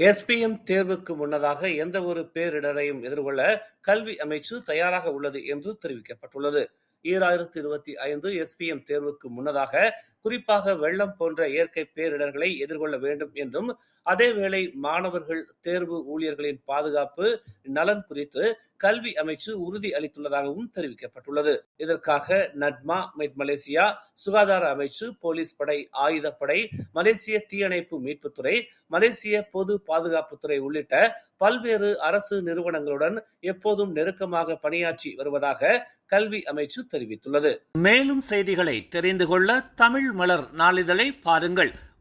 SPM தேர்வுக்கு முன்னதாக எந்த ஒரு பேரிடரையும் எதிர்கொள்ள கல்வி அமைச்சு தயாராக உள்ளது என்று தெரிவிக்கப்பட்டுள்ளது. ஈராயிரத்தி இருபத்தி ஐந்து எஸ்பிஎம் தேர்வுக்கு முன்னதாக குறிப்பாக வெள்ளம் போன்ற இயற்கை பேரிடர்களை எதிர்கொள்ள வேண்டும் என்றும் அதேவேளை மாணவர்கள் தேர்வு ஊழியர்களின் பாதுகாப்பு நலன் குறித்து கல்வி அமைச்சு உறுதி அளித்துள்ளதாகவும் தெரிவிக்கப்பட்டுள்ளது. இதற்காக நட்மா மெட் மலேசியா சுகாதார அமைச்சு போலீஸ் படை ஆயுதப்படை மலேசிய தீயணைப்பு மீட்புத்துறை மலேசிய பொது பாதுகாப்புத்துறை உள்ளிட்ட பல்வேறு அரசு நிறுவனங்களுடன் எப்போதும் நெருக்கமாக பணியாற்றி வருவதாக கல்வி அமைச்சு தெரிவித்துள்ளது. மேலும் செய்திகளை தெரிந்து கொள்ள தமிழ் மலர் நாளிதழை பாருங்கள்.